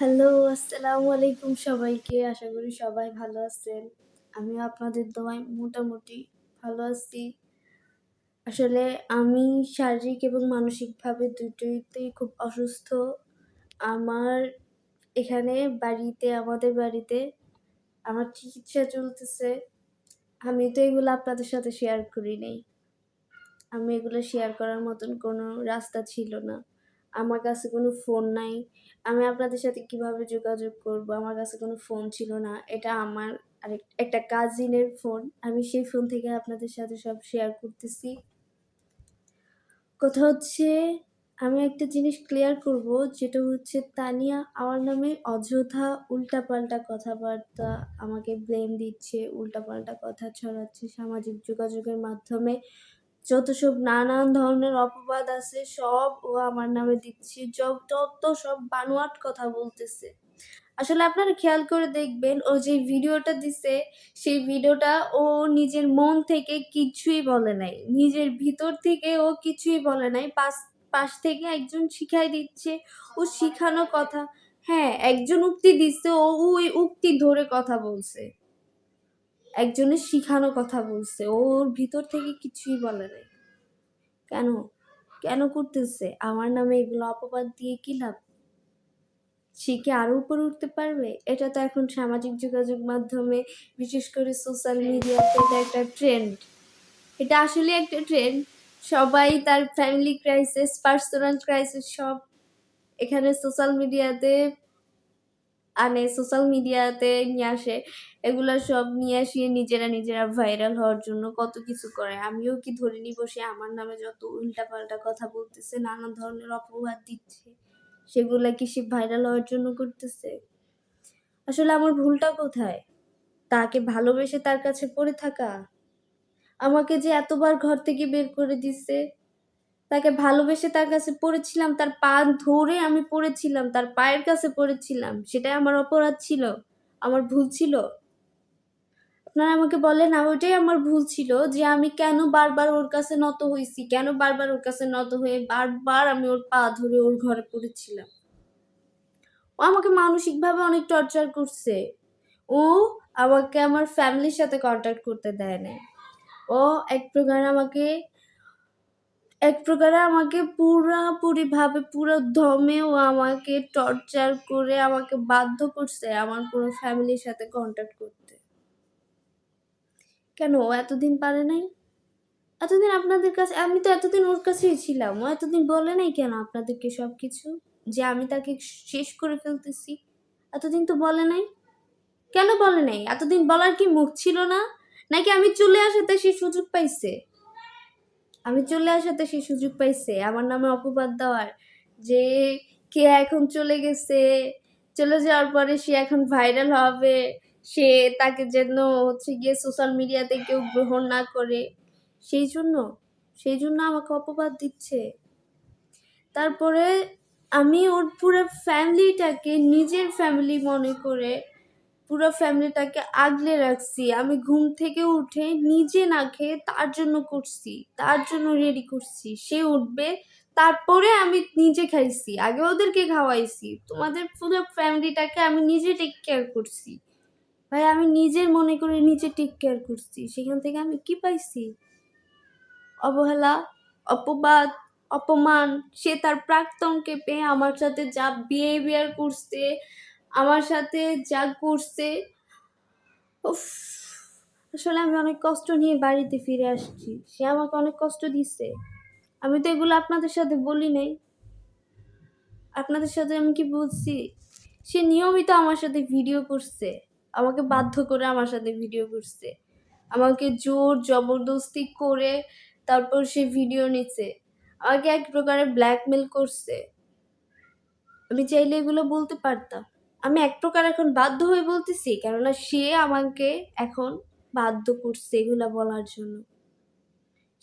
Hello, আসসালামু আলাইকুম সবাইকে। আশা করি সবাই ভালো আছেন। আমিও আপনাদের দোয়ায় মোটামুটি ভালো আছি। আসলে আমি শারীরিক এবং মানসিকভাবে দুটোইতেই খুব অসুস্থ। আমার এখানে বাড়িতে আমাদের বাড়িতে আমার চিকিৎসা চলতেছে। আমি তো এগুলো আপনাদের সাথে শেয়ার করি নাই। আমি এগুলো শেয়ার করার মতন কোনো রাস্তা ছিল না। আমার কাছে কোনো ফোন নাই। আমি আপনাদের সাথে কীভাবে যোগাযোগ করব? আমার কাছে কোনো ফোন ছিল না। এটা আমার আরেক একটা কাজিনের ফোন। আমি সেই ফোন থেকে আপনাদের সাথে সব শেয়ার করতেছি। কথা হচ্ছে আমি একটা জিনিস ক্লিয়ার করব যেটা হচ্ছে তানিয়া আমার নামে অযথা উল্টাপাল্টা কথাবার্তা আমাকে ব্লেম দিচ্ছে, উল্টাপাল্টা কথা ছড়াচ্ছে সামাজিক যোগাযোগের মাধ্যমে। যত সব নানান ধরনের অপবাদ আছে, সব ও আমার নামে দিচ্ছে যত সব বানোয়াট কথা বলতেছে। আসলে আপনারা খেয়াল করে দেখবেন, ও যে ভিডিওটা দিছে, সেই ভিডিওটা ও নিজের মন থেকে কিছুই বলে নাই। নিজের ভিতর থেকে ও কিছুই বলে নাই। পাশ পাশ থেকে একজন শিখাই দিচ্ছে, ও শিখানো কথা। হ্যাঁ একজন উক্তি দিচ্ছে ও ওই উক্তি ধরে কথা বলছে। একজনের শিখানো কথা বলছে, ওর ভিতর থেকে কিছুই বলে নাই। কেন? কেন করতেছে? আমার নামে এগুলো অপবাদ দিয়ে কি লাভ? সে কি আরও উপরে উঠতে পারবে? এটা তো এখন সামাজিক যোগাযোগ মাধ্যমে, বিশেষ করে সোশ্যাল মিডিয়াতে এটা একটা ট্রেন্ড এটা আসলে একটা ট্রেন্ড সবাই তার ফ্যামিলি ক্রাইসিস পার্সোনাল ক্রাইসিস সব এখানে সোশ্যাল মিডিয়াতে আনে সোশ্যাল মিডিয়াতে নিয়ে আসে, এগুলো সব নিয়ে আসিয়ে নিজেরা নিজেরা ভাইরাল হওয়ার জন্য কত কিছু করে। আমিও কি ধরে নিব সে আমার নামে যত উল্টাপাল্টা কথা বলতেছে, নানা ধরনের অপবাদ দিচ্ছে, সেগুলা কি সে ভাইরাল হওয়ার জন্য করতেছে? আসলে আমার ভুলটা কোথায়? তাকে ভালোবেসে তার কাছে পড়ে থাকা? আমাকে যে এতবার ঘর থেকে বের করে দিছে তাকে ভালোবেসে তার কাছে পড়েছিলাম, তার পা ধরে আমি পড়েছিলাম, তার পায়ের কাছে পড়েছিলাম, সেটাই আমার অপরাধ ছিল, আমার ভুল ছিল। আপনারা আমাকে বলেন ওইটাই আমার ভুল ছিল যে আমি কেন বারবার ওর কাছে নত হয়েছি কেন বারবার ওর কাছে নত হয়ে বারবার আমি ওর পা ধরে ওর ঘরে পড়েছিলাম। ও আমাকে মানসিকভাবে অনেক টর্চার করছে। ও আমাকে আমার ফ্যামিলির সাথে কন্ট্যাক্ট করতে দেয় না ও এক প্রকার আমাকে এক প্রকারে আমাকে পুরাপুরিভাবে পুরো দমেও আমাকে টর্চার করে, আমাকে বাধ্য করছে আমার পুরো ফ্যামিলির সাথে কন্ট্যাক্ট করতে। কেন? ও এতদিন পারে নাই? এতদিন আপনাদের কাছে, আমি তো এতদিন ওর কাছেই ছিলাম। ও এতদিন বলে নাই কেন আপনাদেরকে সব কিছু যে আমি তাকে শেষ করে ফেলতেছি। এতদিন তো বলে নাই। কেন বলে নাই? এতদিন বলার কি মুখ ছিল না? নাকি আমি চলে আসাতে সে সুযোগ পাইছে? আমি চলে আসাতে সে সুযোগ পাইছে। আমার নামে অপবাদ দেওয়ার। যে কে এখন চলে গেছে, চলে যাওয়ার পরে সে এখন ভাইরাল হবে, সে তাকে যেন হচ্ছে গিয়ে সোশ্যাল মিডিয়াতে কেউ গ্রহণ না করে। সেই জন্য সেই জন্য আমাকে অপবাদ দিচ্ছে। তারপরে আমি ওর পুরো ফ্যামিলিটাকে নিজের ফ্যামিলি মনে করে পুরো ফ্যামিলিটাকে আগলে রাখছি। আমি ঘুম থেকে উঠে নিজে না খেয়ে তার জন্য করছি, তার জন্য রেডি করছি। সে উঠবে, তারপরে আমি নিজে খাইছি, আগে ওদেরকে খাওয়াইছি। তোমাদের পুরো ফ্যামিলিটাকে আমি নিজে টেক কেয়ার করছি। ভাই, আমি নিজের মনে করে নিজে টেক কেয়ার করছি। সেখান থেকে আমি কি পাইছি? অবহেলা, অপবাদ, অপমান, সে তার প্রাক্তনকে পেয়ে আমার সাথে যা বিহেভিয়ার করছে আমার সাথে যা করছে, উফ, আসলে আমি অনেক কষ্ট নিয়ে বাড়িতে ফিরে আসছি। সে আমাকে অনেক কষ্ট দিচ্ছে আমি তো এগুলো আপনাদের সাথে বলি নাই। আপনাদের সাথে আমি কি বলছি? সে নিয়মিত আমার সাথে ভিডিও করছে। আমাকে বাধ্য করে আমার সাথে ভিডিও করছে। আমাকে জোর জবরদস্তি করে তারপর সে ভিডিও নিচ্ছে। আমাকে এক প্রকারে ব্ল্যাকমেল করছে। আমি চাইলে এগুলো বলতে পারতাম। আমি এক প্রকার এখন বাধ্য হয়ে বলতেছি, কেননা সে আমাকে এখন বাধ্য করছে এগুলো বলার জন্য।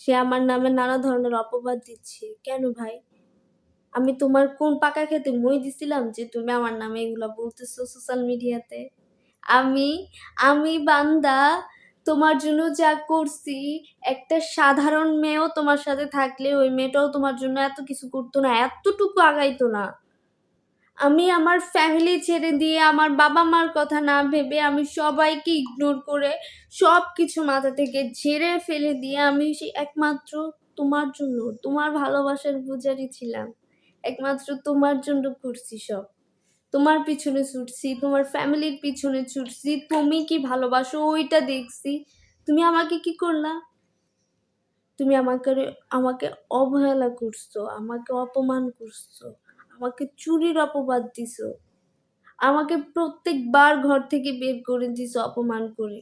সে আমার নামে নানা ধরনের অপবাদ দিচ্ছে। কেন ভাই? আমি তোমার কোন পাকা খেতে মই দিছিলাম যে তুমি আমার নামে এগুলো বলতেছো সোশ্যাল মিডিয়াতে আমি আমি বান্দা, তোমার জন্য যা করছি, একটা সাধারণ মেয়েও তোমার সাথে থাকলে ওই মেয়েটাও তোমার জন্য এত কিছু করতো না, এতটুকু আগাইতো না। আমি আমার ফ্যামিলি ছেড়ে দিয়ে আমার বাবা মার কথা না ভেবে আমি সবাইকে ইগনোর করে সব কিছু মাথা থেকে ঝেড়ে ফেলে দিয়ে আমি সেই একমাত্র তোমার জন্য, তোমার ভালোবাসার পূজারি ছিলাম। একমাত্র তোমার জন্য করছি সব। তোমার পিছনে ছুটছি, তোমার ফ্যামিলির পিছনে ছুটছি, তুমি কি ভালোবাসো ওইটা দেখছি। তুমি আমাকে কি করলা? তুমি আমাকে আমাকে অবহেলা করছ, আমাকে অপমান করছ। আমাকে চুরির অপবাদ দিছো। আমাকে প্রত্যেকবার ঘর থেকে বের করে দিছো অপমান করে।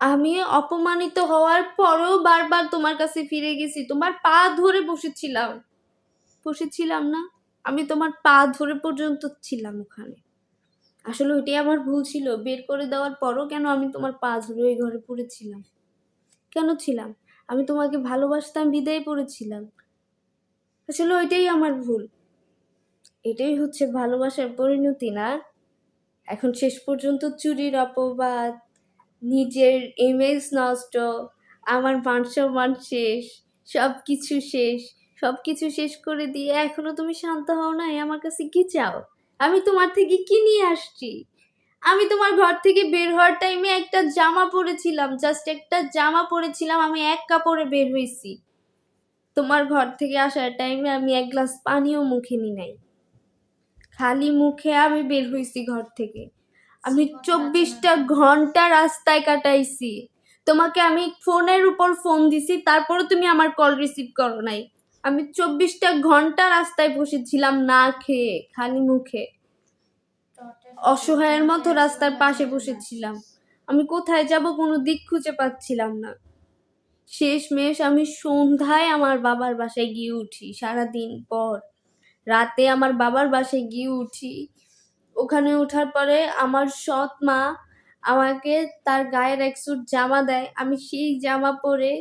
আমি অপমানিত হওয়ার পরেও বারবার তোমার কাছে ফিরে গেছি। তোমার পা ধরে বসেছিলাম। বসেছিলাম না, আমি তোমার পা ধরে পর্যন্ত ছিলাম ওখানে। আসলে ওইটাই আমার ভুল ছিল। বের করে দেওয়ার পরও কেন আমি তোমার পা ধরে ওই ঘরে পড়েছিলাম? কেন ছিলাম? আমি তোমাকে ভালোবাসতাম, বিদায় পড়েছিলাম। আসলে ওইটাই আমার ভুল। এটাই হচ্ছে ভালোবাসার পরিণতি না? এখন শেষ পর্যন্ত চুরির অপবাদ, নিজের ইমেজ নষ্ট, আমার মান শেষ সব কিছু শেষ সব কিছু শেষ করে দিয়ে এখনও তুমি শান্ত হও নাই আমার কাছে কি চাও? আমি তোমার থেকে কি নিয়ে আসছি? আমি তোমার ঘর থেকে বের হওয়ার টাইমে একটা জামা পরেছিলাম জাস্ট একটা জামা পরেছিলাম, আমি এক কাপড়ে বের হয়েছি তোমার ঘর থেকে আসার টাইমে আমি এক গ্লাস পানিও মুখে নি নাই। খালি মুখে আমি বের হইছি ঘর থেকে। আমি চব্বিশটা ঘণ্টা রাস্তায় কাটাইছি। তোমাকে আমি ফোনের উপর ফোন দিছি তারপরে তুমি আমার কল রিসিভ করো নাই। আমি চব্বিশটা ঘণ্টা রাস্তায় বসেছিলাম না খেয়ে খালি মুখে। অসহায়ের মতো রাস্তার পাশে বসেছিলাম। আমি কোথায় যাব কোনো দিক খুঁজে পাচ্ছিলাম না। শেষমেশ আমি সন্ধ্যায় আমার বাবার বাসায় গিয়ে উঠি সারাদিন পর। রাতে আমার বাবার বাসায় গিয়ে উঠি। ওখানে ওঠার পরে আমার সৎ মা আমাকে তার গায়ের এক সুট জামা দেয়। আমি সেই জামা পরে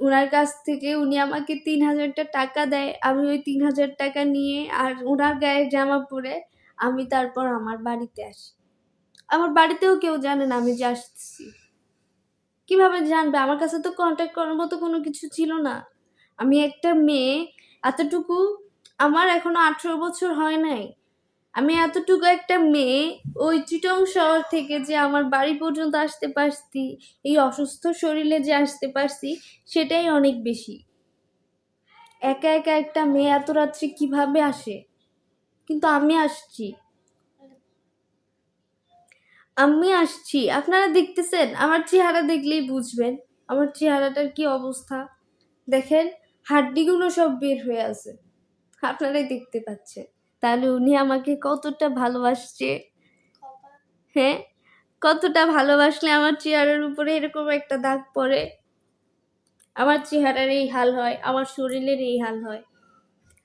ওনার কাছ থেকে উনি আমাকে তিন হাজারটা টাকা দেয়। আমি ওই তিন হাজার টাকা নিয়ে আর ওনার গায়ের জামা পরে আমি তারপর আমার বাড়িতে আসি। আমার বাড়িতেও কেউ জানে না আমি যে আসছি। কীভাবে জানবে? আমার কাছে তো কন্ট্যাক্ট করার মতো কোনো কিছু ছিল না। আমি একটা মেয়ে, এতটুকু আমার এখনও আঠেরো বছর হয় নাই। আমি এতটুকু একটা মেয়ে, ওই চিটং শহর থেকে যে আমার বাড়ি পর্যন্ত আসতে পারছি, এই অসুস্থ শরীরে যে আসতে পারছি, সেটাই অনেক বেশি। একা একা একটা মেয়ে এত রাত্রে কীভাবে আসে? কিন্তু আমি আসছি। আমি আসছি। আপনারা দেখতেছেন? আমার চেহারা দেখলেই বুঝবেন। আমার চেহারাটার কি অবস্থা? দেখেন, হাড্ডিগুলো সব বের হয়ে আছে। আপনারাই দেখতে পাচ্ছেন। তাহলে উনি আমাকে কতটা ভালোবাসছে। হ্যাঁ? কতটা ভালোবাসলে আমার চেহারার উপরে এরকম একটা দাগ পড়ে। আমার চেহারার এই হাল হয়, আমার শরীরের এই হাল হয়।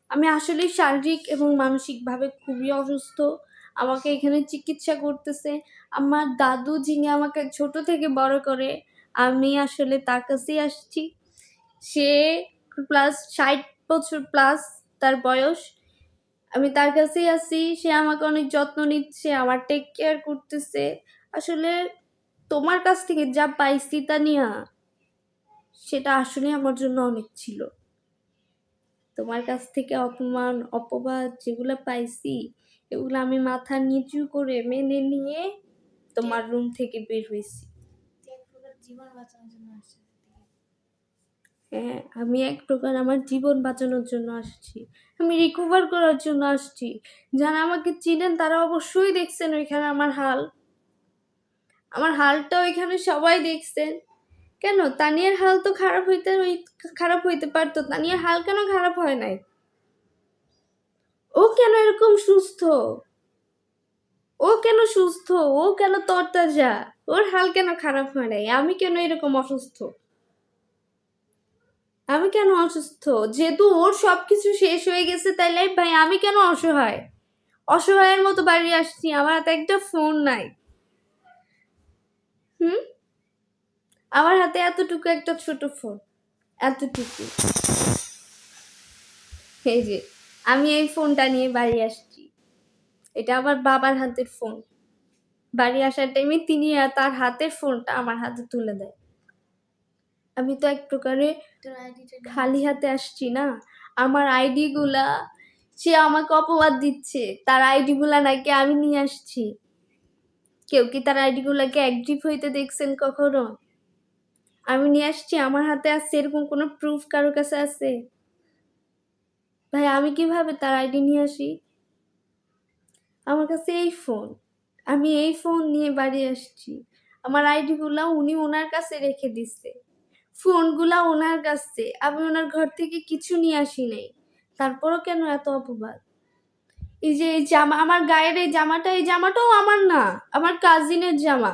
আমি আসলে শারীরিক এবং মানসিকভাবে খুবই অসুস্থ। আমাকে এখানে চিকিৎসা করতেছে। আমার দাদু যিনি আমাকে ছোট থেকে বড় করে, আমি আসলে তার কাছেই আসছি। সে প্লাস ষাট বছর প্লাস তার বয়স। আমি তার কাছেই আছি, সে আমাকে অনেক যত্ন নিচ্ছে, আমার টেক কেয়ার করতেছে। আসলে তোমার কাছ থেকে যা পাইছি তা নিয়া, সেটা আসলে আমার জন্য অনেক ছিল। তোমার কাছ থেকে অপমান, অপবাদ যেগুলো পাইছি, এগুলো আমি মাথা নিচু করে মেনে নিয়ে তোমার রুম থেকে বের হয়েছি। জীবন বাঁচানোর জন্য হ্যাঁ আমি এক প্রকার আমার জীবন বাঁচানোর জন্য আসছি। আমি রিকভার করার জন্য আসছি। যারা আমাকে চিনেন, তারা অবশ্যই দেখছেন ওইখানে আমার হাল। আমার হালটা ওইখানে সবাই দেখছেন। কেন? তানিয়ার হাল তো খারাপ হইতে ওই খারাপ হইতে পারতো। তানিয়ার হাল কেন খারাপ হয় নাই? ও কেন এরকম সুস্থ? ও কেন সুস্থ? ও কেন তরতাজা? ওর হাল কেন খারাপ হয় নাই? আমি কেন এরকম অসুস্থ? আমি কেন অসুস্থ? যেহেতু ওর সব কিছু শেষ হয়ে গেছে, তাই তাইলে ভাই, আমি কেন অসহায়? অসহায়ের মতো বাড়ি আসছি, আমার হাতে একটা ফোন নাই। হুম? আমার হাতে এতটুকু একটা ছোট ফোন এতটুকু। এই যে, আমি এই ফোনটা নিয়ে বাড়ি আসছি। এটা আমার বাবার হাতের ফোন বাড়ি আসার টাইমে তিনি তার হাতের ফোনটা আমার হাতে তুলে দেয়। আমি তো এক প্রকারে খালি হাতে আসছি না। আমার আইডিগুলা সে আমাকে অপবাদ দিচ্ছে। তার আইডি গুলা নাকি আমি নিয়ে আসছি। কেউ কি তার আইডি গুলাকে অ্যাক্টিভ হইতে দেখছেন কখনো? আমি নিয়ে আসছি আমার হাতে আছে এরকম কোনো প্রুফ কারও কাছে আছে? ভাই আমি কীভাবে তার আইডি নিয়ে আসি? আমার কাছে এই ফোন আমি এই ফোন নিয়ে বাড়ি আসছি। আমার আইডিগুলা উনি ওনার কাছে রেখে দিচ্ছে। ফোনগুলা ওনার কাছে আমি ওনার ঘর থেকে কিছু নিয়ে আসি নাই। তারপরও কেন এত অপবাদ? এই যে, এই জামা, আমার গায়ের এই জামাটা, এই জামাটাও আমার না, আমার কাজিনের জামা।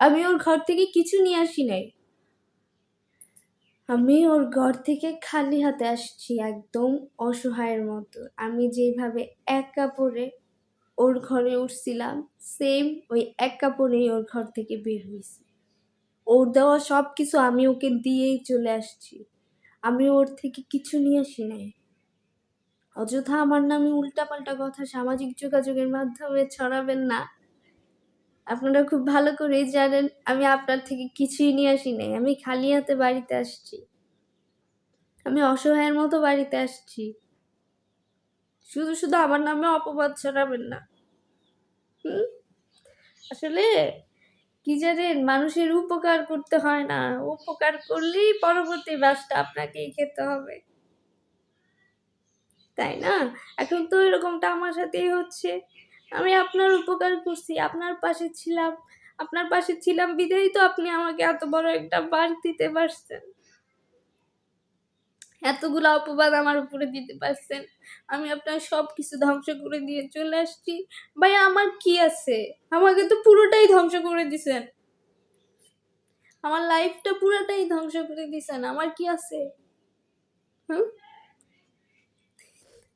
আমি ওর ঘর থেকে কিছু নিয়ে আসি নাই। আমি ওর ঘর থেকে খালি হাতে আসছি একদম অসহায়ের মতো। আমি যেভাবে এক কাপড়ে ওর ঘরে উঠছিলাম সেম ওই এক কাপড়েই ওর ঘর থেকে বের হয়েছি। ওর দেওয়া সব কিছু আমি ওকে দিয়েই চলে আসছি। আমি ওর থেকে কিছু নিয়ে আসি নাই। অযথা আমার নামে উল্টাপাল্টা কথা সামাজিক যোগাযোগের মাধ্যমে ছড়াবেন না। আপনারা খুব ভালো করেই জানেন, আমি আপনার থেকে কিছুই নিয়ে আসি নাই। আমি খালি হাতে বাড়িতে আসছি। আমি অসহায়ের মতো বাড়িতে আসছি। শুধু শুধু আমার নামে অপবাদ ছড়াবেন না। হুম? আসলে কি জানেন মানুষের উপকার করতে হয় না। উপকার করলেই পরবর্তী বাসটা আপনাকেই খেতে হবে। তাই না? এখন তো এরকমটা আমার সাথেই হচ্ছে। আমি আপনার উপকার করছি, আপনার পাশে ছিলাম। আপনার পাশে ছিলাম বিদায়ী তো আপনি আমাকে এত বড় একটা বাড়ি দিতে পারছেন। এতগুলো অপবাদ আমার উপরে দিতে পারছেন। আমি আপনার সব কিছু ধ্বংস করে দিয়ে চলে আসছি। ভাই আমার কি আছে? আমাকে তো পুরোটাই ধ্বংস করে দিছেন। আমার লাইফটা পুরোটাই ধ্বংস করে দিছেন। আমার কি আছে? হুম?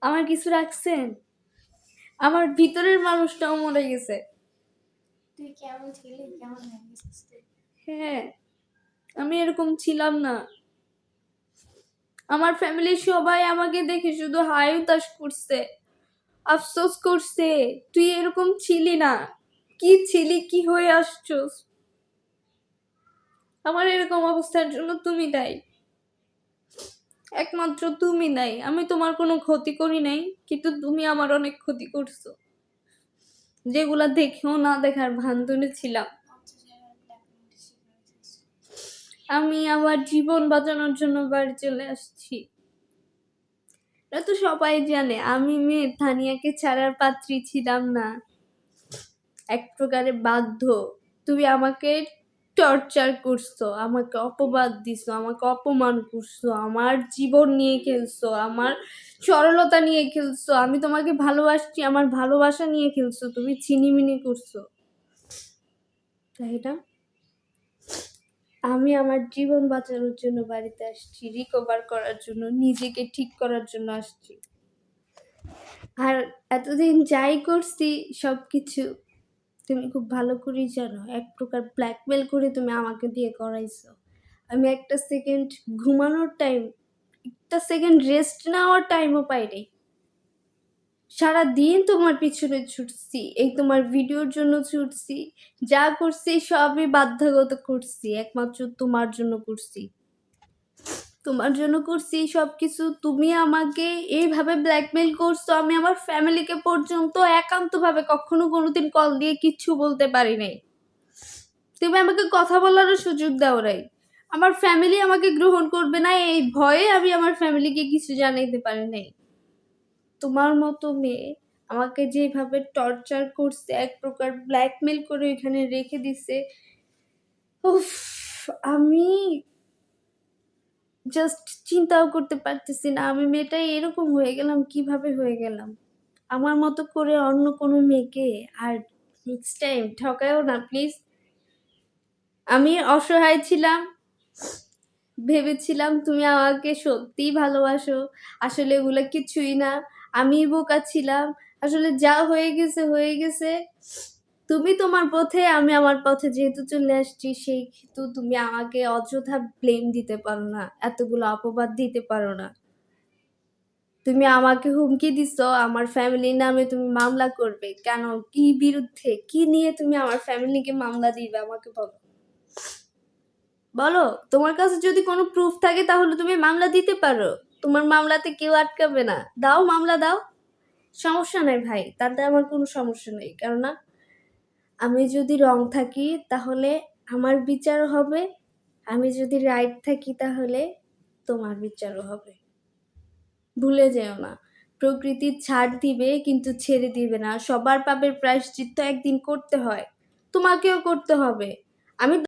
আমার কিছু রাখছেন? আমার ভিতরের মানুষটাও মরে গেছে। তুই কেমন ছিলি? হয়ে হ্যাঁ আমি এরকম ছিলাম না। আমার ফ্যামিলির সবাই আমাকে দেখে শুধু হাই উতাস করছে, আফসোস করছে, তুই এরকম ছিলি না, কি ছিলি, কি হয়ে আসছোস? আমার এরকম অবস্থার জন্য তুমি দায়ী। একমাত্র তুমি নাই, আমি তোমার কোনো ক্ষতি করি নাই, কিন্তু তুমি আমার অনেক ক্ষতি করছ। যেগুলা দেখেও না দেখার ভান ছিলাম। আমি আমার জীবন বাঁচানোর জন্য বাড়ি চলে আসছি। এটা তো সবাই জানে, আমি মেয়ে, থানিয়াকে ছাড়ার পাত্রী ছিলাম না। এক প্রকারে বাধ্য। তুমি আমাকে টর্চার করছ, আমাকে অপবাদ দিছো, আমাকে অপমান করছ, আমার জীবন নিয়ে খেলছো, আমার সরলতা নিয়ে খেলছো, আমি তোমাকে ভালোবাসছি, আমার ভালোবাসা নিয়ে খেলছো, তুমি চিনিমিনি করছ। তাই না? আমি আমার জীবন বাঁচানোর জন্য বাড়িতে আসছি রিকভার করার জন্য, নিজেকে ঠিক করার জন্য আসছি। আর এতদিন যাই করছি সব কিছু তুমি খুব ভালো করেই জানো, এক প্রকার ব্ল্যাকমেল করে তুমি আমাকে দিয়ে করাইছো। আমি একটা সেকেন্ড ঘুমানোর টাইম একটা সেকেন্ড রেস্ট নেওয়ার টাইমও পাইনি সারা দিন তোমার পিছনে ছুটছি, এই তোমার ভিডিওর জন্য ছুটছি, যা করছি সবই বাধ্যগত করছি, একমাত্র তোমার জন্য করছি। তোমার জন্য করছি সব কিছু তুমি আমাকে এইভাবে ব্ল্যাকমেল করছ, আমি আমার ফ্যামিলিকে পর্যন্ত একান্তভাবে কখনো কোনোদিন কল দিয়ে কিচ্ছু বলতে পারি নাই। তুমি আমাকে কথা বলারও সুযোগ দাও নাই। আমার ফ্যামিলি আমাকে গ্রহণ করবে না, এই ভয়ে আমি আমার ফ্যামিলিকে কিছু জানাইতে পারি নাই। তোমার মতো মেয়ে আমাকে যেভাবে টর্চার করছে, এক প্রকার ব্ল্যাকমেল করে এখানে রেখে দিছে, উফ, আমি জাস্ট চিন্তাও করতে পারতেছি না। আমি মেয়েটা এরকম হয়ে গেলাম, কীভাবে হয়ে গেলাম? আমার মতো করে অন্য কোনো মেয়েকে আর নেক্সট টাইম ঠকায়ও না প্লিজ আমি অসহায় ছিলাম, ভেবেছিলাম তুমি আমাকে সত্যিই ভালোবাসো। আসলে এগুলো কিছুই না। আমি বোকা ছিলাম। আসলে যা হয়ে গেছে হয়ে গেছে। তুমি তোমার পথে, আমি আমার পথে যেহেতু চলে আসছি সেহেতু তুমি আমাকে অযথা ব্লেম দিতে পারো না, এতগুলো অপবাদ দিতে পারো না। তুমি আমাকে হুমকি দিছো, আমার ফ্যামিলির নামে তুমি মামলা করবে। কেন? কি বিরুদ্ধে? কি নিয়ে তুমি আমার ফ্যামিলিকে মামলা দিবে আমাকে বলো? বলো, তোমার কাছে যদি কোনো প্রুফ থাকে তাহলে তুমি মামলা দিতে পারো। তোমার মামলাতে কেউ আটকাবে না। দাও, মামলা দাও। সমস্যা নাই ভাই, তাতে আমার কোনো সমস্যা নেই। কেননা আমি যদি রং থাকি, তাহলে আমার বিচারও হবে। আমি যদি রাইট থাকি, তাহলে তোমার বিচারও হবে। ভুলে যেও না। প্রকৃতি ছাড় দিবে, কিন্তু ছেড়ে দিবে না। সবার পাপের প্রায়শ্চিত্ত একদিন করতে হয়। তোমাকেও করতে হবে। আমি